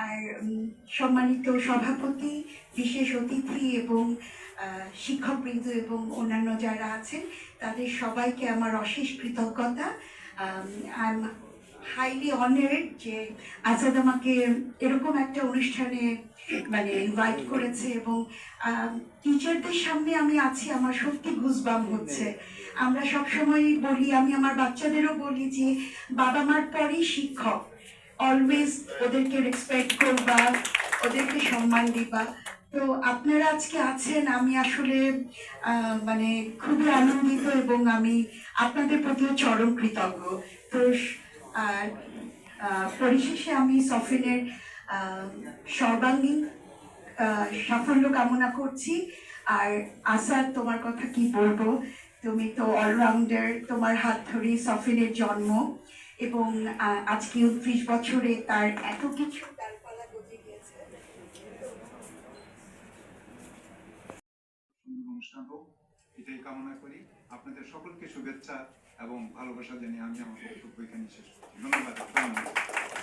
আর সম্মানিত সভাপতি, বিশেষ অতিথি এবং শিক্ষকবৃন্দ এবং অন্যান্য যারা আছেন, তাদের সবাইকে আমার অশেষ কৃতজ্ঞতা। আই হাইলি অনার্ড যে আজাদ আমাকে এরকম একটা অনুষ্ঠানে মানে ইনভাইট করেছে এবং টিচারদের সামনে আমি আছি, আমার সত্যি গুজবাম হচ্ছে। আমরা সবসময় বলি, আমি আমার বাচ্চাদেরও বলি যে বাবা মার পরেই শিক্ষক। অলওয়েজ ওদেরকে রেসপেক্ট করবা, ওদেরকে সম্মান দিবা। তো আপনারা আজকে আছেন, আমি আসলে মানে খুবই আনন্দিত এবং আমি আপনাদের প্রতিও চরম কৃতজ্ঞ। তো, আর পরিশেষে আমি সফিনের সর্বাঙ্গীন সাফল্য কামনা করছি। আর আসাদ, তোমার কথা কি বলব? তুমি তো অলরাউন্ডার তোমার হাত ধরেই সফিনের জন্ম। এবং আজকে উনত্রিশ বছরে তার এত কিছু ডালপালা গজে গিয়েছে। এটাই কামনা করি। আপনাদের সকলকে শুভেচ্ছা এবং ভালোবাসা জানিয়ে আমি আমার বক্তব্য এখানে শেষ করছি। ধন্যবাদ ধন্যবাদ